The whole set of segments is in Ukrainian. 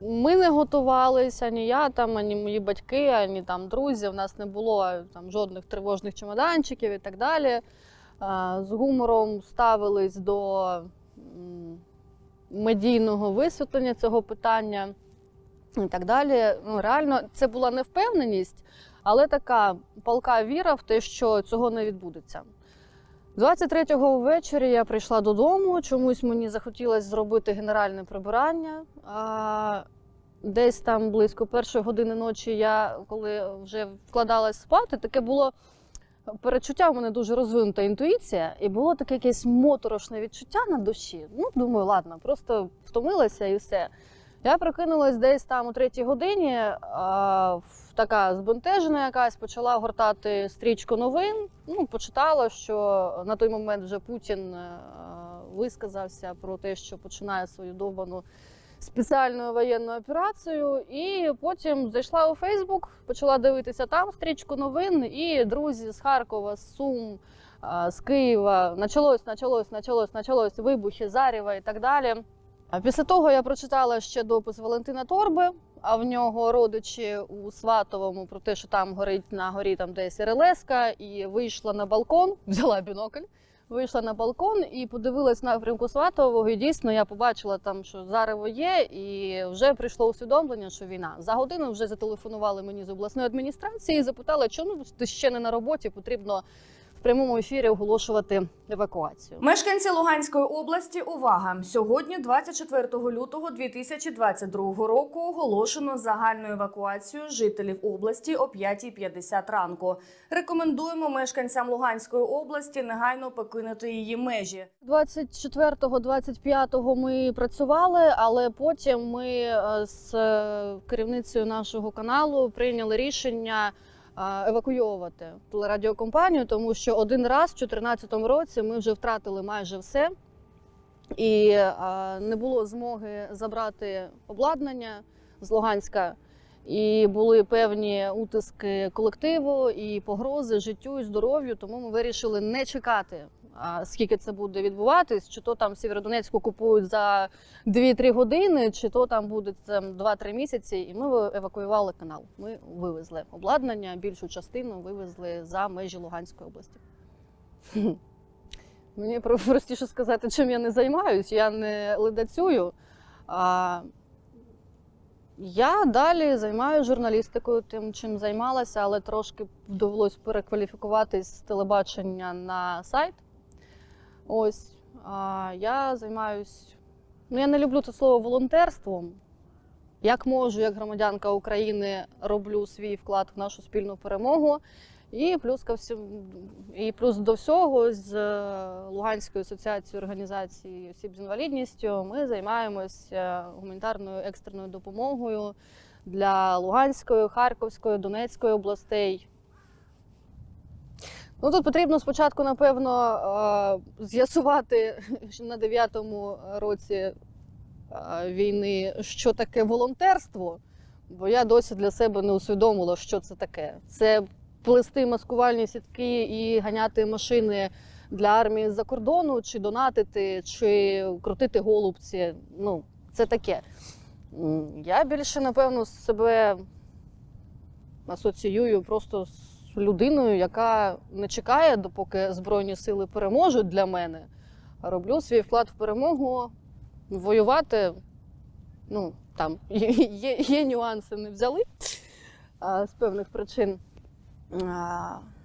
Ми не готувалися, ні я там, ані мої батьки, ані там друзі. У нас не було там жодних тривожних чемоданчиків і так далі. З гумором ставились до медійного висвітлення цього питання і так далі. Ну, реально, це була невпевненість, але така палка віра в те, що цього не відбудеться. 23-го ввечері я прийшла додому. Чомусь мені захотілося зробити генеральне прибирання. А десь там близько першої години ночі, я коли вже вкладалась спати, таке було перечуття. У мене дуже розвинута інтуїція, і було таке якесь моторошне відчуття на душі. Ну, думаю, ладно, просто втомилася і все. Я прокинулась десь там о третій годині, а, в- така збентежена якась, почала гортати стрічку новин. Ну, почитала, що на той момент вже Путін е, висказався про те, що починає свою довбану спеціальну воєнну операцію. І потім зайшла у Фейсбук, почала дивитися там стрічку новин, і друзі з Харкова, з Сум. а, З Києва началось, началось, началось, началось вибухи, заріва і так далі. А після того я прочитала ще допис Валентина Торби, а в нього родичі у Сватовому про те, що там горить на горі там десь РЛСка, і вийшла на балкон, взяла бінокль, вийшла на балкон і подивилась на напрямку Сватового. І дійсно я побачила там, що зарево є, і вже прийшло усвідомлення, що війна. За годину вже зателефонували мені з обласної адміністрації і запитали, чому ти ще не на роботі, потрібно в прямому ефірі оголошувати евакуацію. Мешканці Луганської області, увага! Сьогодні, 24 лютого 2022 року, оголошено загальну евакуацію жителів області о 5.50 ранку. Рекомендуємо мешканцям Луганської області негайно покинути її межі. 24-го, 25-го ми працювали, але потім ми е, з е, керівницею нашого каналу прийняли рішення евакуйовувати телерадіокомпанію, тому що один раз в 2014 році ми вже втратили майже все. І не було змоги забрати обладнання з Луганська. І були певні утиски колективу і погрози життю і здоров'ю. Тому ми вирішили не чекати, скільки це буде відбуватись, чи то там Сєвєродонецьку купують за 2-3 години, чи то там буде там 2-3 місяці. І ми евакуювали канал. Ми вивезли обладнання, більшу частину вивезли за межі Луганської області. Мені про- простіше сказати, чим я не займаюсь. Я не ледацюю. Я далі займаюся журналістикою, тим, чим займалася, але трошки довелось перекваліфікуватись з телебачення на сайт. Ось а, я займаюсь. Ну, я не люблю це слово волонтерством. Як можу, як громадянка України, роблю свій вклад в нашу спільну перемогу. І плюс ко всім, і плюс до всього з е, Луганською асоціацією організацій осіб з інвалідністю ми займаємося гуманітарною екстреною допомогою для Луганської, Харківської, Донецької областей. Ну, тут потрібно спочатку, напевно, е, з'ясувати що на 9-му році е, війни, що таке волонтерство, бо я досі для себе не усвідомила, що це таке. Це плести маскувальні сітки і ганяти машини для армії з-за кордону, чи донатити, чи крутити голубці. Ну, це таке. Я більше, напевно, себе асоціюю просто з людиною, яка не чекає, допоки Збройні сили переможуть для мене, а роблю свій вклад в перемогу, воювати. Ну, там є, є, є нюанси, не взяли а, з певних причин.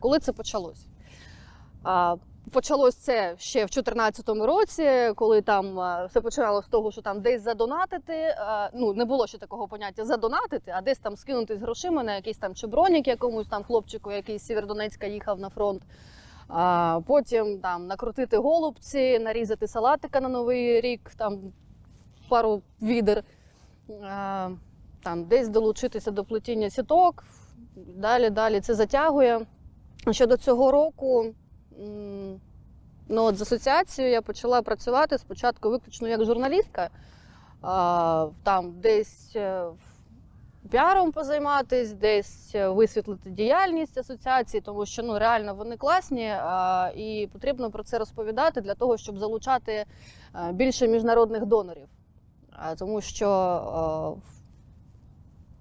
Коли це почалось? Почалось це ще в 2014 році, коли там все починалося з того, що там десь задонатити. Ну не було ще такого поняття задонатити, а десь там скинути з грошима на якийсь там чи бронік якомусь там хлопчику, який з Сєвєродонецька їхав на фронт. А, потім там накрутити голубці, нарізати салатика на новий рік, там пару відер. Там десь долучитися до плетіння сіток. Далі, далі це затягує. Щодо цього року, ну от з асоціацією я почала працювати спочатку виключно як журналістка. Там десь е, піаром позайматись, десь е, висвітлити діяльність асоціації, тому що ну реально вони класні, і потрібно про це розповідати для того, щоб залучати е, більше міжнародних донорів. Тому що,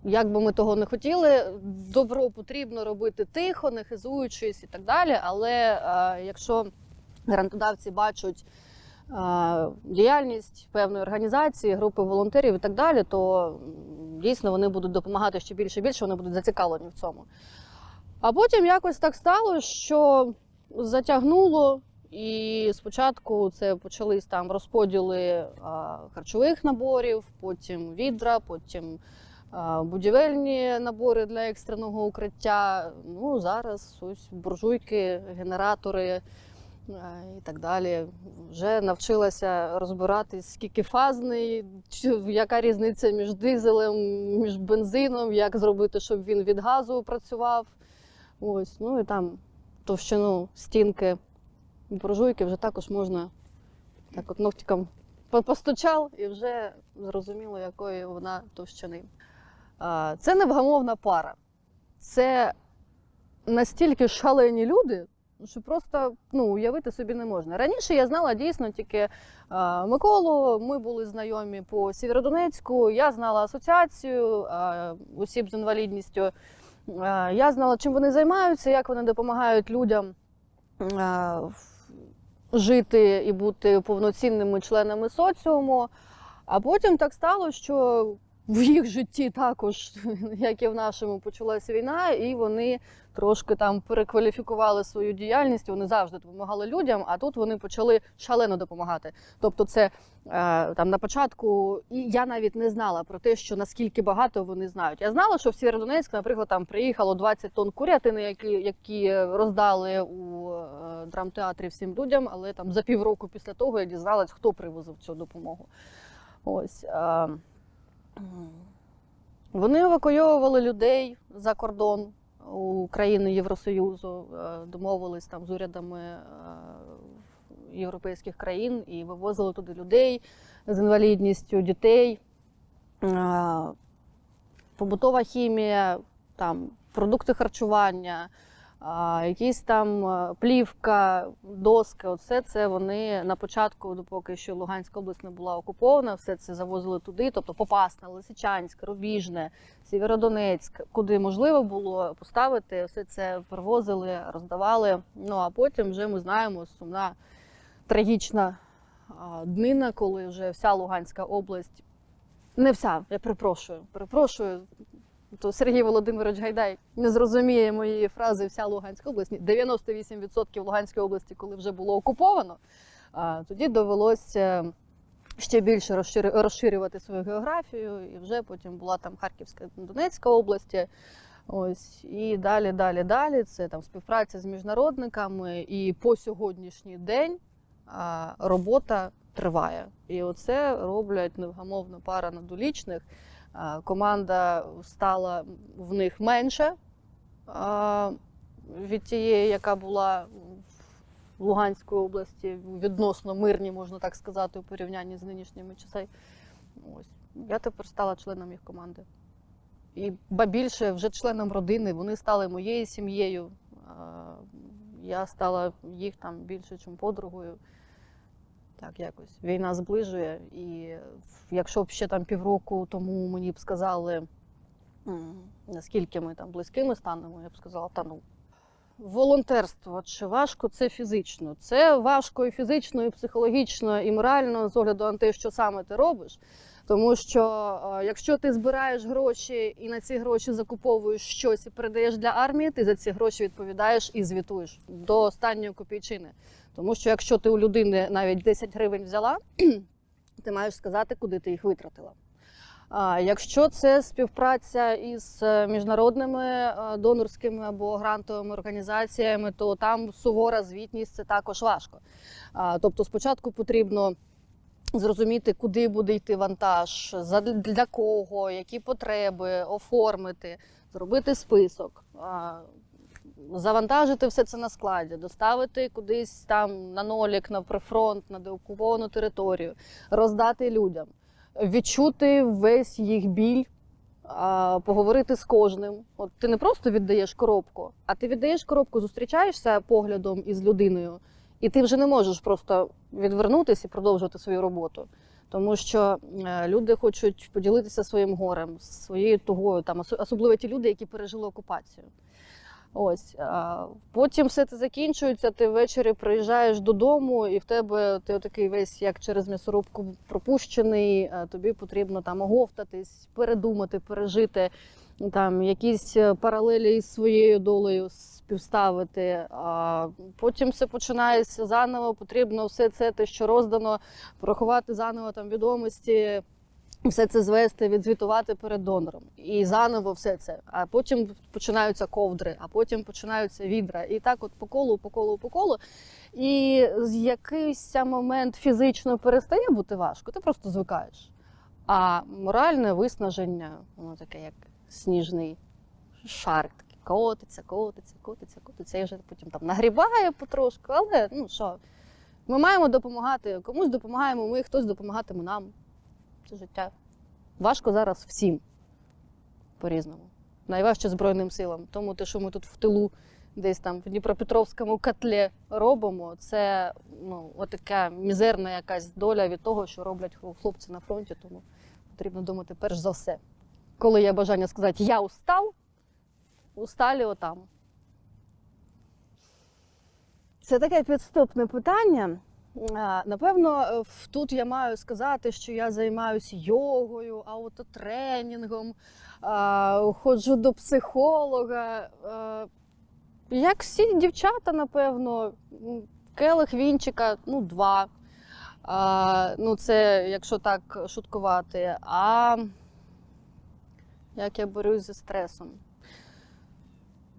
як би ми того не хотіли, добро потрібно робити тихо, не хизуючись і так далі. Але е, якщо грантодавці бачать е, діяльність певної організації, групи волонтерів і так далі, то дійсно вони будуть допомагати ще більше і більше, вони будуть зацікавлені в цьому. А потім якось так стало, що затягнуло, і спочатку це почались там розподіли а, харчових наборів, потім відра, потім будівельні набори для екстреного укриття. Ну, зараз ось буржуйки, генератори і так далі. Вже навчилася розбиратись, скільки фазний, яка різниця між дизелем, між бензином, як зробити, щоб він від газу працював. Ось, ну і там товщину стінки буржуйки вже також можна так от ногтиком по- постучав і вже зрозуміло, якої вона товщини. Це невгамовна пара. Це настільки шалені люди, що просто ну, уявити собі не можна. Раніше я знала дійсно тільки Миколу, ми були знайомі по Сєвєродонецьку, я знала асоціацію осіб з інвалідністю. Я знала, чим вони займаються, як вони допомагають людям жити і бути повноцінними членами соціуму. А потім так стало, що в їх житті також, як і в нашому, почалася війна, і вони трошки там перекваліфікували свою діяльність. Вони завжди допомагали людям, а тут вони почали шалено допомагати. Тобто, це е, там на початку, і я навіть не знала про те, що наскільки багато вони знають. Я знала, що в Сєвєродонецьк, наприклад, там приїхало 20 тонн курятини, які, які роздали у е, драмтеатрі всім людям, але там за півроку після того я дізналась, хто привозив цю допомогу. Ось. Вони евакуйовували людей за кордон у країни Євросоюзу, е, домовились там з урядами е, європейських країн і вивозили туди людей з інвалідністю, дітей, Е, побутова хімія, там продукти харчування, якісь там е, плівка, доски. Оце це вони на початку, допоки що Луганська область не була окупована, все це завозили туди, тобто Попасна, Лисичанськ, Рубіжне, Сєвєродонецьк, куди можливо було поставити, все це привозили, роздавали. Ну а потім вже ми знаємо сумна трагічна днина, коли вже вся Луганська область. Не вся, я перепрошую, перепрошую. То Сергій Володимирович Гайдай не зрозуміє моєї фрази вся Луганська область. 98% Луганської області, коли вже було окуповано, тоді довелося ще більше розширювати свою географію, і вже потім була там Харківська Донецька області. Ось і далі, далі, далі. Це там співпраця з міжнародниками, і по сьогоднішній день робота триває. І оце роблять невгамовна пара надолічних. А, Команда стала в них менше від тієї, яка була в Луганській області, відносно мирні, можна так сказати, у порівнянні з нинішніми часами. Ось. Я тепер стала членом їх команди. І ба більше вже членом родини, вони стали моєю сім'єю. Я стала їх там більше, ніж подругою. Так, якось війна зближує. І якщо б ще там півроку тому мені б сказали, наскільки ми там близькими станемо, я б сказала, та ну. Волонтерство чи важко це фізично? Це важко і фізично, і психологічно, і морально з огляду на те, що саме ти робиш. Тому що е, якщо ти збираєш гроші і на ці гроші закуповуєш щось і передаєш для армії, ти за ці гроші відповідаєш і звітуєш до останньої копійчини. Тому що якщо ти у людини навіть 10 гривень взяла, ти маєш сказати, куди ти їх витратила. А якщо це співпраця із е, міжнародними е, донорськими або грантовими організаціями, то там сувора звітність це також важко. Тобто, спочатку потрібно зрозуміти, куди буде йти вантаж, для кого, які потреби, оформити, зробити список. Завантажити все це на складі, доставити кудись там на нолік, на прифронт, на деокуповану територію, роздати людям, відчути весь їх біль, поговорити з кожним. От ти не просто віддаєш коробку, а ти віддаєш коробку, зустрічаєшся поглядом із людиною, і ти вже не можеш просто відвернутися і продовжувати свою роботу. Тому що е, люди хочуть поділитися своїм горем, своєю тугою, там особливо ті люди, які пережили окупацію. Ось а потім все це закінчується. Ти ввечері приїжджаєш додому, і в тебе ти такий весь як через м'ясорубку пропущений. Тобі потрібно там оговтатись, передумати, пережити там якісь е, паралелі із своєю долею співставити. А потім все починається заново. Потрібно все це, те, що роздано, порахувати заново там відомості. Все це звести, відзвітувати перед донором. І заново все це. А потім починаються ковдри, а потім починаються відра. І так, от по колу, по колу, по колу. І з якийсь момент фізично перестає бути важко, ти просто звикаєш. А моральне виснаження, воно таке, як сніжний шарик, такий котиться, котиться, котиться, котиться. І вже потім там нагрібає потрошку. Але ну що, ми маємо допомагати. Комусь допомагаємо ми, хтось допомагатиме нам. Це життя. Важко зараз всім по-різному. Найважче Збройним силам. Тому те, що ми тут в тилу, десь там в Дніпропетровському котлі робимо, це ну, отака мізерна якась доля від того, що роблять хлопці на фронті. Тому потрібно думати перш за все. Коли є бажання сказати я устав, усталі отам. Це таке підступне питання. Напевно, е, тут я маю сказати, що я займаюся йогою, аутотренінгом, ходжу до психолога. Як всі дівчата, напевно, келих вінчика, ну, два. Ну, це якщо так шуткувати. А як я борюсь зі стресом?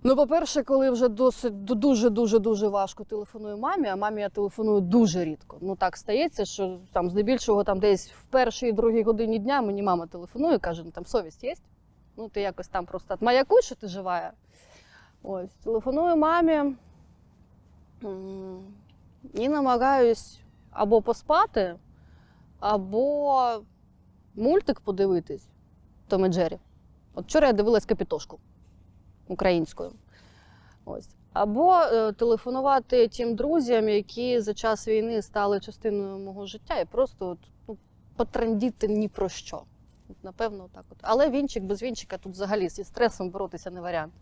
Ну, по-перше, коли вже досить дуже дуже дуже важко телефоную мамі, а мамі я телефоную дуже рідко. Ну так стається, що там здебільшого там десь в першій другій годині дня мені мама телефонує, каже: ну там совість є. Ну, ти якось там просто отмаякуй, що ти жива. Ось, телефоную мамі і намагаюсь або поспати, або мультик подивитись Том Джері. От вчора я дивилась капітошку українською. Ось. Або е, телефонувати тим друзям, які за час війни стали частиною мого життя, і просто от, ну, потрандіти ні про що. От, напевно, так от. Але вінчик без вінчика тут взагалі зі стресом боротися не варіант.